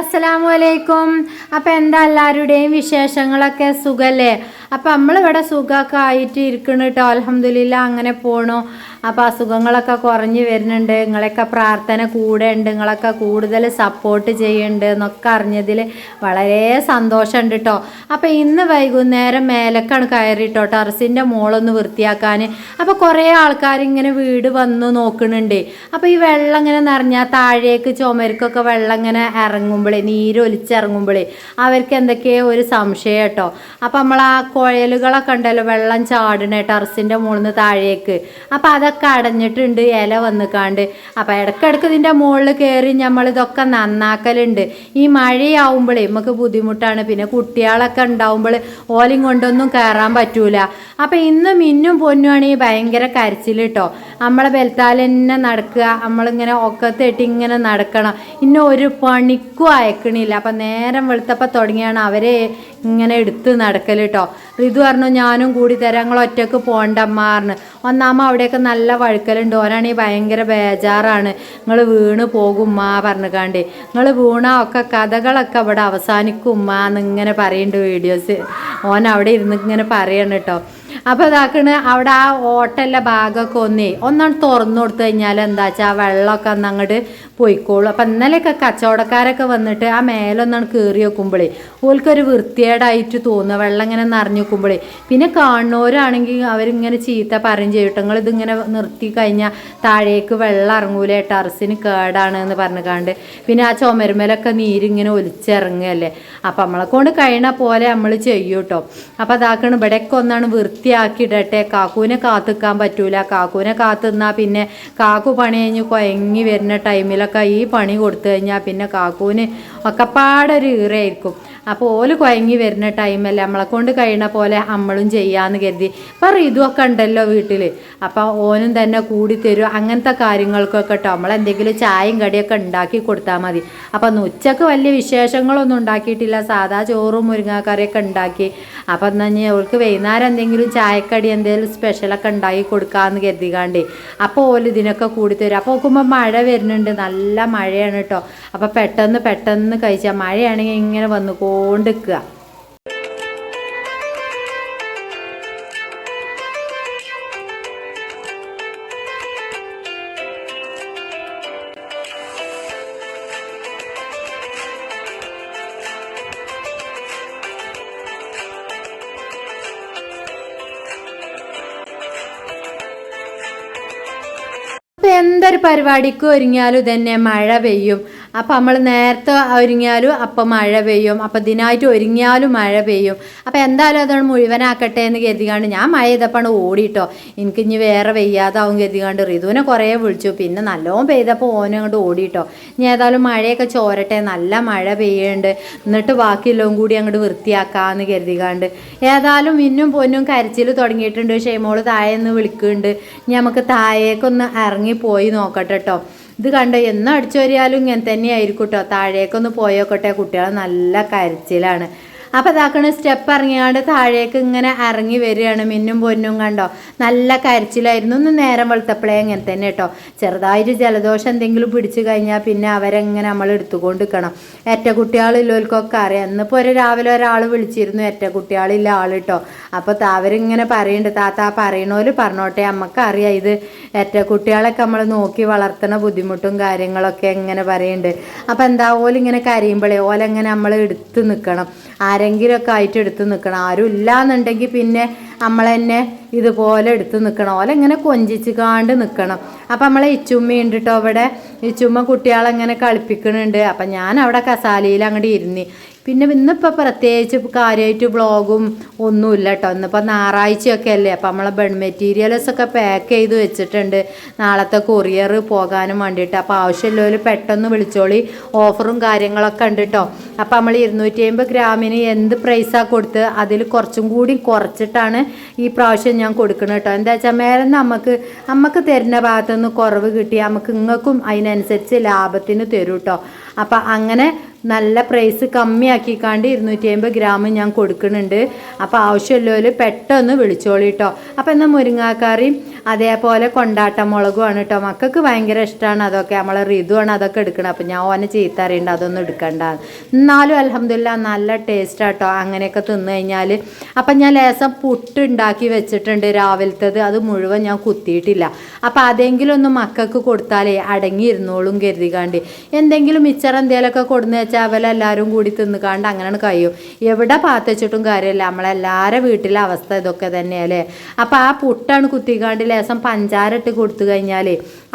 അസ്സലാമു അലൈക്കും. അപ്പം എന്താ എല്ലാവരുടെയും വിശേഷങ്ങളൊക്കെ സുഖല്ലേ? അപ്പം നമ്മളിവിടെ സുഖമൊക്കെ ആയിട്ട് ഇരിക്കണം കേട്ടോ അലഹമില്ല അങ്ങനെ പോണു. അപ്പോൾ അസുഖങ്ങളൊക്കെ കുറഞ്ഞു വരുന്നുണ്ട്. നിങ്ങളെയൊക്കെ പ്രാർത്ഥന കൂടെ ഉണ്ട്. നിങ്ങളൊക്കെ കൂടുതൽ സപ്പോർട്ട് ചെയ്യുന്നുണ്ട് എന്നൊക്കെ അറിഞ്ഞതിൽ വളരെ സന്തോഷമുണ്ട് കേട്ടോ അപ്പം ഇന്ന് വൈകുന്നേരം മേലക്കാണ് കയറിട്ടോ ടെറസിന്റെ മോളൊന്ന് വൃത്തിയാക്കാൻ അപ്പോൾ കുറേ ആൾക്കാർ ഇങ്ങനെ വീട് വന്ന് നോക്കുന്നുണ്ട്. അപ്പോൾ ഈ വെള്ളം ഇങ്ങനെ നിറഞ്ഞാൽ താഴേക്ക് ചുമർക്കൊക്കെ വെള്ളം ഇങ്ങനെ ഇറങ്ങുമ്പോഴേ നീരൊലിച്ചിറങ്ങുമ്പോഴേ അവർക്ക് എന്തൊക്കെയോ ഒരു സംശയം കേട്ടോ അപ്പോൾ നമ്മൾ ആ കുഴലുകളൊക്കെ ഉണ്ടല്ലോ വെള്ളം ചാടണേ ടെറസിന്റെ മുകളിൽ നിന്ന് താഴേക്ക്. അപ്പം അതൊക്കെ അടഞ്ഞിട്ടുണ്ട് ഇല വന്നിക്കാണ്ട് അപ്പം ഇടയ്ക്കിടയ്ക്ക് ഇതിന്റെ മുകളിൽ കയറി നമ്മൾ ഇതൊക്കെ നന്നാക്കലുണ്ട്. ഈ മഴയാവുമ്പോഴേ നമുക്ക് ബുദ്ധിമുട്ടാണ്. പിന്നെ കുട്ടികളൊക്കെ ഉണ്ടാവുമ്പോൾ ഓലും കൊണ്ടൊന്നും കയറാൻ പറ്റൂല. അപ്പം ഇന്ന് മിന്നും പൊന്നുവാണെങ്കിൽ ഭയങ്കര കരച്ചിൽ കേട്ടോ നമ്മളെ ബെൽത്താൽ തന്നെ നടക്കുക നമ്മളിങ്ങനെ ഒക്കത്തിട്ട് ഇങ്ങനെ നടക്കണം. ഇന്ന ഒരു പണിക്കും അയക്കണില്ല. അപ്പം നേരം വെളുത്തപ്പം തുടങ്ങിയാണ് അവരെ ഇങ്ങനെ എടുത്ത് നടക്കൽ കേട്ടോ ഋതു പറഞ്ഞു ഞാനും കൂടി തരാം. ഞങ്ങൾ ഒറ്റയ്ക്ക് പോണ്ടമ്മാറിന് ഒന്നാമ അവിടെയൊക്കെ നല്ല വഴുക്കലുണ്ട്. ഓനാണെങ്കിൽ ഭയങ്കര ബേജാറാണ്. നിങ്ങൾ വീണ് പോകും പറഞ്ഞു പറഞ്ഞുകാണ്ട് നിങ്ങൾ വീണ ഒക്കെ കഥകളൊക്കെ അവിടെ അവസാനിക്കും ഉമ്മ എന്നിങ്ങനെ പറയുന്നുണ്ട് വീഡിയോസ്. ഓൻ അവിടെ ഇരുന്ന് ഇങ്ങനെ പറയണം കേട്ടോ അപ്പോൾ ഇതാക്കണ് അവിടെ ആ ഓട്ടല്ല ഭാഗമൊക്കെ ഒന്നേ ഒന്നാണ് തുറന്നു കൊടുത്തു കഴിഞ്ഞാൽ എന്താ വെച്ചാൽ ആ വെള്ളമൊക്കെ ഒന്ന് അങ്ങോട്ട് പോയിക്കോളും. അപ്പം ഇന്നലെയൊക്കെ കച്ചവടക്കാരൊക്കെ വന്നിട്ട് ആ മേലൊന്നാണ് കയറി വെക്കുമ്പോഴേ ഓൽക്കൊരു വൃത്തികേടായിട്ട് തോന്നുക വെള്ളം ഇങ്ങനെ നിറഞ്ഞു വെക്കുമ്പോഴേ പിന്നെ കാണുന്നവരാണെങ്കിൽ അവരിങ്ങനെ ചീത്ത പറയും ചെയ്യട്ടെ നിങ്ങൾ ഇതിങ്ങനെ നിർത്തി കഴിഞ്ഞാൽ താഴേക്ക് വെള്ളം ഇറങ്ങൂലേ ടെറസിന് കേടാണ് എന്ന് പറഞ്ഞു കണ്ട് പിന്നെ ആ ചുമരുമേലൊക്കെ നീരിങ്ങനെ ഒലിച്ചിറങ്ങുകയല്ലേ അപ്പം നമ്മളെ കൊണ്ട് കഴിയണ പോലെ നമ്മൾ ചെയ്യൂട്ടോ അപ്പോൾ അപ്പം അതാക്കണം ഇവിടെയൊക്കെ ഒന്നാണ് വൃത്തിയാക്കിയിടട്ടെ കാക്കൂനെ കാത്തുക്കാൻ പറ്റൂല. കാക്കൂനെ കാത്തുനിന്നാൽ പിന്നെ കാക്കു പണി കഴിഞ്ഞ് കൊയങ്ങി വരുന്ന ടൈമിലൊക്കെ ഈ പണി കൊടുത്തു കഴിഞ്ഞാൽ പിന്നെ കാക്കൂന് ഒക്കെപ്പാടൊരു ഈറയായിരിക്കും അപ്പോൾ ഓൽ കുഴങ്ങി വരുന്ന ടൈമല്ല നമ്മളെ കൊണ്ട് കഴിയണ പോലെ നമ്മളും ചെയ്യാന്ന് കരുതി. പറ ഇതുമൊക്കെ ഉണ്ടല്ലോ വീട്ടിൽ അപ്പോൾ ഓനും തന്നെ കൂടി തരും അങ്ങനത്തെ കാര്യങ്ങൾക്കൊക്കെ കേട്ടോ നമ്മളെന്തെങ്കിലും ചായയും കടിയൊക്കെ ഉണ്ടാക്കി കൊടുത്താൽ മതി. അപ്പം അന്ന് ഉച്ചയ്ക്ക് വലിയ വിശേഷങ്ങളൊന്നും ഉണ്ടാക്കിയിട്ടില്ല. സാധാ ചോറും മുരിങ്ങാക്കറിയൊക്കെ ഉണ്ടാക്കി. അപ്പം എന്നാൽ അവൾക്ക് വൈകുന്നേരം എന്തെങ്കിലും ചായക്കടി എന്തെങ്കിലും സ്പെഷ്യലൊക്കെ ഉണ്ടാക്കി കൊടുക്കാമെന്ന് കരുതികാണ്ട് അപ്പോൾ ഓൽ ഇതിനൊക്കെ കൂടി തരും അപ്പോൾ നോക്കുമ്പോൾ മഴ വരുന്നുണ്ട്. നല്ല മഴയാണ് കേട്ടോ അപ്പോൾ പെട്ടെന്ന് പെട്ടെന്ന് കഴിച്ചാൽ മഴയാണെങ്കിൽ ഇങ്ങനെ വന്നു കൊണ്ടിരിക്കുക എന്തൊരു പരിപാടിക്ക് ഒരുങ്ങിയാലും തന്നെ മഴ പെയ്യും. അപ്പം നമ്മൾ നേരത്തെ ഒരുങ്ങിയാലും അപ്പം മഴ പെയ്യും. അപ്പം ഇതിനായിട്ട് ഒരുങ്ങിയാലും മഴ പെയ്യും. അപ്പം എന്തായാലും അതാണ് മുഴുവനാക്കട്ടെ എന്ന് കരുതികാണ്ട് ഞാൻ മഴ ചെയ്തപ്പോൾ ഓടിയിട്ടോ എനിക്ക് ഇനി വേറെ വെയ്യാതാവും കരുതികാണ്ട് ഋതുവിനെ കുറേ വിളിച്ചു. പിന്നെ നല്ലോണം പെയ്തപ്പോൾ ഓനെ അങ്ങോട്ട് ഓടിയിട്ടോ ഇനി ഏതായാലും മഴയൊക്കെ ചോരട്ടെ. നല്ല മഴ പെയ്യുന്നുണ്ട് എന്നിട്ട് ബാക്കിയെല്ലാം കൂടി അങ്ങോട്ട് വൃത്തിയാക്കാമെന്ന് കരുതികാണ്ട് ഏതായാലും ഇന്നും പൊന്നും കരച്ചിൽ തുടങ്ങിയിട്ടുണ്ട്. ഷെയ്മോൾ താഴെ നിന്ന് വിളിക്കുന്നുണ്ട് ഇനി നമുക്ക് താഴേക്കൊന്ന് ഇറങ്ങിപ്പോയി നോക്കട്ടെ കേട്ടോ ഇത് കണ്ടോ എന്ന് അടിച്ചു വരിയാലും ഇങ്ങനെ തന്നെ ആയിരിക്കും കേട്ടോ. താഴേക്കൊന്ന് പോയോക്കോട്ടെ കുട്ടികൾ നല്ല കരച്ചിലാണ്. അപ്പോൾ ഇതാക്കണ സ്റ്റെപ്പ് ഇറങ്ങിയാണ്ട് താഴേക്ക് ഇങ്ങനെ ഇറങ്ങി വരികയാണ്. മിന്നും പൊന്നും കണ്ടോ? നല്ല കരച്ചിലായിരുന്നു. ഒന്ന് നേരം വെളുത്തപ്പോഴേ അങ്ങനെ തന്നെ കേട്ടോ ചെറുതായിട്ട് ജലദോഷം എന്തെങ്കിലും പിടിച്ചു കഴിഞ്ഞാൽ പിന്നെ അവരെങ്ങനെ നമ്മൾ എടുത്തുകൊണ്ട് നിൽക്കണം ഏറ്റ കുട്ടികളില്ലോൽക്കൊക്കെ അറിയാം. ഇന്നിപ്പോൾ ഒരു രാവിലെ ഒരാൾ വിളിച്ചിരുന്നു. എറ്റ കുട്ടികളില്ല ആൾ കേട്ടോ അപ്പോൾ അവരിങ്ങനെ പറയുന്നുണ്ട് താത്ത പറയണോൽ പറഞ്ഞോട്ടെ. അമ്മക്കറിയാം ഇത് എറ്റ കുട്ടികളൊക്കെ നമ്മൾ നോക്കി വളർത്തണ ബുദ്ധിമുട്ടും കാര്യങ്ങളൊക്കെ ഇങ്ങനെ പറയുന്നുണ്ട് അപ്പോൾ എന്താ ഓലിങ്ങനെ കരയുമ്പോഴേ ഓലെങ്ങനെ നമ്മൾ എടുത്ത് നിൽക്കണം ആരെങ്കിലുമൊക്കെ ആയിട്ട് എടുത്ത് നിൽക്കണം ആരും ഇല്ല എന്നുണ്ടെങ്കിൽ പിന്നെ നമ്മൾ തന്നെ ഇതുപോലെ എടുത്ത് നിൽക്കണം ഓല ഇങ്ങനെ കൊഞ്ചിച്ച് കാണ്ട് നിൽക്കണം അപ്പം നമ്മളെ ഇച്ചുമ്മയുണ്ട് കേട്ടോ അവിടെ? ഇച്ചുമ്മ കുട്ടികളെങ്ങനെ കളിപ്പിക്കുന്നുണ്ട് അപ്പം ഞാൻ അവിടെ കസാലയിൽ അങ്ങോട്ട് ഇരുന്ന്. പിന്നെ ഇന്നിപ്പോൾ പ്രത്യേകിച്ച് കാര്യമായിട്ട് ബ്ലോഗും ഒന്നുമില്ല കേട്ടോ ഇന്നിപ്പോൾ ഞായറാഴ്ചയൊക്കെ അല്ലേ? അപ്പം നമ്മളെ ബെഡ് മെറ്റീരിയൽസ് ഒക്കെ പാക്ക് ചെയ്ത് വെച്ചിട്ടുണ്ട്. നാളത്തെ കൊറിയർ പോകാനും വേണ്ടിയിട്ട്. അപ്പോൾ ആവശ്യമുള്ളവർ പെട്ടെന്ന് വിളിച്ചോളി. ഓഫറും കാര്യങ്ങളൊക്കെ ഉണ്ട് കേട്ടോ അപ്പോൾ നമ്മൾ ഇരുന്നൂറ്റി അമ്പത് ഗ്രാമിന് എന്ത് പ്രൈസാണ് കൊടുത്ത്? അതിൽ കുറച്ചും കൂടി കുറച്ചിട്ടാണ് ഈ പ്രാവശ്യം ഞാൻ കൊടുക്കണം കേട്ടോ എന്താ വെച്ചാൽ മേലെ നമുക്ക് നമുക്ക് തരുന്ന ഭാഗത്തുനിന്ന് കുറവ് കിട്ടി നമുക്ക് ഇങ്ങൾക്കും അതിനനുസരിച്ച് ലാഭത്തിന് തരും കേട്ടോ അപ്പം അങ്ങനെ നല്ല പ്രൈസ് കമ്മിയാക്കിക്കാണ്ട് ഇരുന്നൂറ്റി അമ്പത് ഗ്രാം ഞാൻ കൊടുക്കുന്നുണ്ട് അപ്പോൾ ആവശ്യമുള്ളവർ പെട്ടെന്ന് വിളിച്ചോളി കേട്ടോ അപ്പോൾ എന്നാൽ മുരിങ്ങാക്കറിയും അതേപോലെ കൊണ്ടാട്ട മുളകുമാണ് കേട്ടോ. മക്കൾക്ക് ഭയങ്കര ഇഷ്ടമാണ് അതൊക്കെ. നമ്മളെ ഋതുവാണ് അതൊക്കെ എടുക്കണം അപ്പം ഞാൻ ഓനെ ചീത്ത അറിയണ്ട അതൊന്നും എടുക്കണ്ട. എന്നാലും അലഹമില്ല നല്ല ടേസ്റ്റ് ആട്ടോ അങ്ങനെയൊക്കെ തിന്നു കഴിഞ്ഞാൽ അപ്പം ഞാൻ ലേസം പുട്ട് ഉണ്ടാക്കി വെച്ചിട്ടുണ്ട് രാവിലത്തേത്. അത് മുഴുവൻ ഞാൻ കുത്തിയിട്ടില്ല. അപ്പം അതെങ്കിലും ഒന്ന് മക്കൾക്ക് കൊടുത്താലേ അടങ്ങിയിരുന്നോളും കരുതികാണ്ട് എന്തെങ്കിലും മിച്ചർ എന്തെങ്കിലുമൊക്കെ കൊടുന്ന് വെച്ചാൽ അവരെല്ലാവരും കൂടി തിന്നുകാണ്ട് അങ്ങനെയാണ് കഴിയും. എവിടെ പാത്തച്ചിട്ടും കാര്യമില്ല നമ്മളെല്ലാവരുടെ വീട്ടിലെ അവസ്ഥ ഇതൊക്കെ തന്നെയല്ലേ. അപ്പം ആ പുട്ടാണ് കുത്തിക്കാണ്ട് ലേസം പഞ്ചാര ഇട്ട് കൊടുത്തു കഴിഞ്ഞാൽ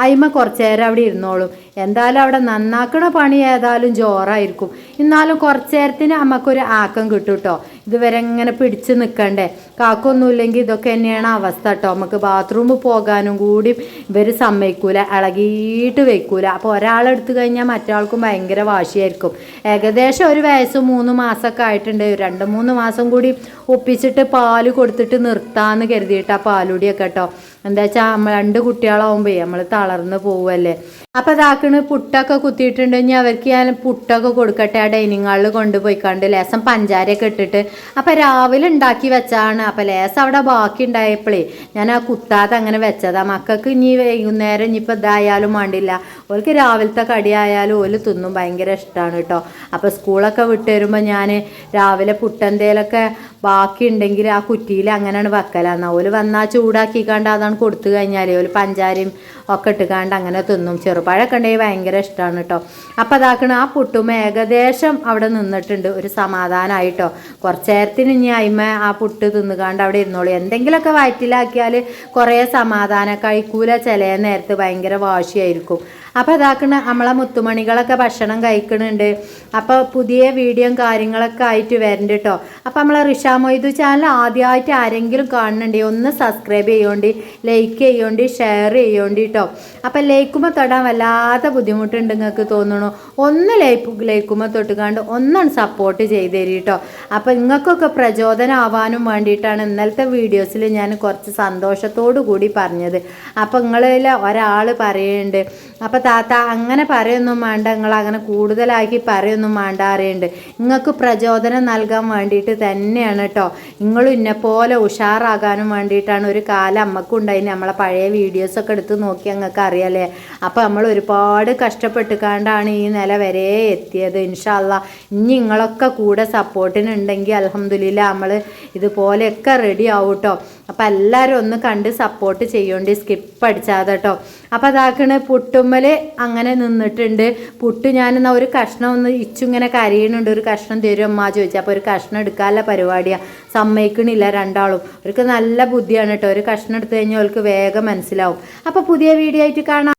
അയിമ കുറച്ചു നേരം അവിടെ ഇരുന്നോളും. എന്തായാലും അവിടെ നന്നാക്കണ പണി ഏതായാലും ജോറായിരിക്കും. എന്നാലും കുറച്ചു നേരത്തിന് നമുക്കൊരു ആക്കം കിട്ടും കേട്ടോ ഇതുവരെ ഇങ്ങനെ പിടിച്ച് നിൽക്കണ്ടേ കാക്കൊന്നുമില്ലെങ്കിൽ ഇതൊക്കെ തന്നെയാണ് അവസ്ഥ കേട്ടോ. നമുക്ക് ബാത്റൂമിൽ പോകാനും കൂടി ഇവർ സമ്മതിക്കൂല ഇളകിയിട്ട് വെക്കൂല. അപ്പോൾ ഒരാളെടുത്ത് കഴിഞ്ഞാൽ മറ്റാൾക്കും ഭയങ്കര വാശിയായിരിക്കും. ഏകദേശം ഒരു വയസ്സ് മൂന്ന് മാസമൊക്കെ ആയിട്ടുണ്ട്. രണ്ട് മൂന്ന് മാസം കൂടി ഒപ്പിച്ചിട്ട് പാൽ കൊടുത്തിട്ട് നിർത്താമെന്ന് കരുതിയിട്ട് ആ പാലുടിയൊക്കെ കേട്ടോ. എന്താ വെച്ചാൽ രണ്ട് കുട്ടികളാവുമ്പോൾ നമ്മൾ തളർന്ന് പോവല്ലേ. അപ്പോൾ ഇതാക്കണ് പുട്ടൊക്കെ കുത്തിയിട്ടുണ്ടെങ്കിൽ അവർക്ക് ഞാൻ പുട്ടൊക്കെ കൊടുക്കട്ടെ ആ ഡൈനിങ് ഹാളിൽ കൊണ്ടുപോയിക്കാണ്ട് ലേസം പഞ്ചാരയൊക്കെ ഇട്ടിട്ട്. അപ്പോൾ രാവിലെ ഉണ്ടാക്കി വെച്ചാണ് അപ്പോൾ ലേസ് അവിടെ ബാക്കി ഉണ്ടായപ്പോഴേ ഞാൻ ആ കുത്താതെ അങ്ങനെ വെച്ചതാ. മക്കൾക്ക് ഇനി വൈകുന്നേരം ഇനിയിപ്പോൾ ഇതായാലും വേണ്ടില്ല. ഓൾക്ക് രാവിലത്തെ കടിയായാലും ഓൽ തിന്നും. ഭയങ്കര ഇഷ്ടമാണ് കേട്ടോ അപ്പോൾ സ്കൂളൊക്കെ വിട്ട് വരുമ്പോൾ ഞാൻ രാവിലെ പുട്ടെന്തേലൊക്കെ ബാക്കി ഉണ്ടെങ്കിൽ ആ കുറ്റിയിൽ അങ്ങനെയാണ് വെക്കലാന്ന്. ഓൽ വന്നാൽ ചൂടാക്കിക്കാണ്ട് അതാണ് കൊടുത്തു കഴിഞ്ഞാൽ ഓൽ പഞ്ചാരയും ഒക്കെ ഇട്ടുകാണ്ട് അങ്ങനെ തിന്നും. ചെറുപഴമൊക്കെ ഉണ്ടെങ്കിൽ ഭയങ്കര ഇഷ്ടമാണ് കേട്ടോ അപ്പം അതാക്കണ ആ പുട്ടും ഏകദേശം അവിടെ നിന്നിട്ടുണ്ട്. ഒരു സമാധാനമായിട്ടോ കുറച്ച് നേരത്തിന് ഇനി അയിമ ആ പുട്ട് തിന്നുകാണ്ട് അവിടെ ഇരുന്നോളൂ. എന്തെങ്കിലുമൊക്കെ വയറ്റിലാക്കിയാൽ കുറേ സമാധാനം കഴിക്കൂല. ചില നേരത്ത് ഭയങ്കര വാശിയായിരിക്കും. അപ്പോൾ ഇതാക്കണ നമ്മളെ മുത്തുമണികളൊക്കെ ഭക്ഷണം കഴിക്കണുണ്ട്. അപ്പോൾ പുതിയ വീഡിയോയും കാര്യങ്ങളൊക്കെ ആയിട്ട് വരണ്ട് കേട്ടോ അപ്പോൾ നമ്മളെ റിഷാ മൊയ്തു ചാനൽ ആദ്യമായിട്ട് ആരെങ്കിലും കാണുന്നുണ്ടെങ്കിൽ ഒന്ന് സബ്സ്ക്രൈബ് ചെയ്യോണ്ടി ലൈക്ക് ചെയ്യോണ്ടി ഷെയർ ചെയ്യോണ്ടി കേട്ടോ അപ്പോൾ ലൈക്കുമ്പോൾ തൊടാൻ വല്ലാത്ത ബുദ്ധിമുട്ടുണ്ട് നിങ്ങൾക്ക് തോന്നണു. ഒന്ന് ലൈക്ക് ലൈക്കുമ്പോൾ തൊട്ടുകാണ്ട് ഒന്നാണ് സപ്പോർട്ട് ചെയ്ത് തരി കേട്ടോ അപ്പോൾ നിങ്ങൾക്കൊക്കെ പ്രചോദനമാവാനും വേണ്ടിയിട്ടാണ് ഇന്നലത്തെ വീഡിയോസിൽ ഞാൻ കുറച്ച് സന്തോഷത്തോടു കൂടി പറഞ്ഞത്. അപ്പോൾ നിങ്ങളിൽ ഒരാൾ പറയുന്നുണ്ട് അപ്പോൾ താത്ത അങ്ങനെ പറയൊന്നും വേണ്ട നിങ്ങൾ അങ്ങനെ കൂടുതലാക്കി പറയൊന്നും വേണ്ട നിങ്ങൾക്ക് പ്രചോദനം നൽകാൻ വേണ്ടിയിട്ട് തന്നെയാണ് കേട്ടോ നിങ്ങൾ ഇന്നെ പോലെ ഉഷാറാകാനും വേണ്ടിയിട്ടാണ് ഒരു കാലം അമ്മക്കുണ്ടായി നമ്മളെ പഴയ വീഡിയോസൊക്കെ എടുത്ത് നോക്കി ഞങ്ങൾക്ക് അറിയാലേ. അപ്പോൾ നമ്മൾ ഒരുപാട് കഷ്ടപ്പെട്ട് കഷ്ടപ്പെട്ടുകാണ്ടാണ് ഈ നില വരെ എത്തിയത് ഇൻഷാല്ല. ഇനി നിങ്ങളൊക്കെ കൂടെ സപ്പോർട്ടിനുണ്ടെങ്കിൽ അലഹമുല്ല നമ്മൾ ഇതുപോലെയൊക്കെ റെഡി ആവും കേട്ടോ അപ്പോൾ എല്ലാവരും ഒന്ന് കണ്ട് സപ്പോർട്ട് ചെയ്യേണ്ടി സ്കിപ്പ് അടിച്ചാതെ കേട്ടോ അപ്പോൾ അതാക്കണ് പുട്ടുമ്മൽ അങ്ങനെ നിന്നിട്ടുണ്ട്. പുട്ട് ഞാനെന്നാ ഒരു കഷ്ണം ഒന്ന് ഇച്ചിങ്ങനെ കരയണുണ്ട്. ഒരു കഷ്ണം തരും അമ്മ ചോദിച്ചു. അപ്പോൾ ഒരു കഷ്ണം എടുക്കാനുള്ള പരിപാടിയാണ് സമ്മതിക്കണില്ല രണ്ടാളും. അവർക്ക് നല്ല ബുദ്ധിയാണ് കേട്ടോ ഒരു കഷ്ണം എടുത്തു കഴിഞ്ഞാൽ അവർക്ക് വേഗം മനസ്സിലാവും. അപ്പോൾ പുതിയ വീഡിയോ ആയിട്ട് കാണാം.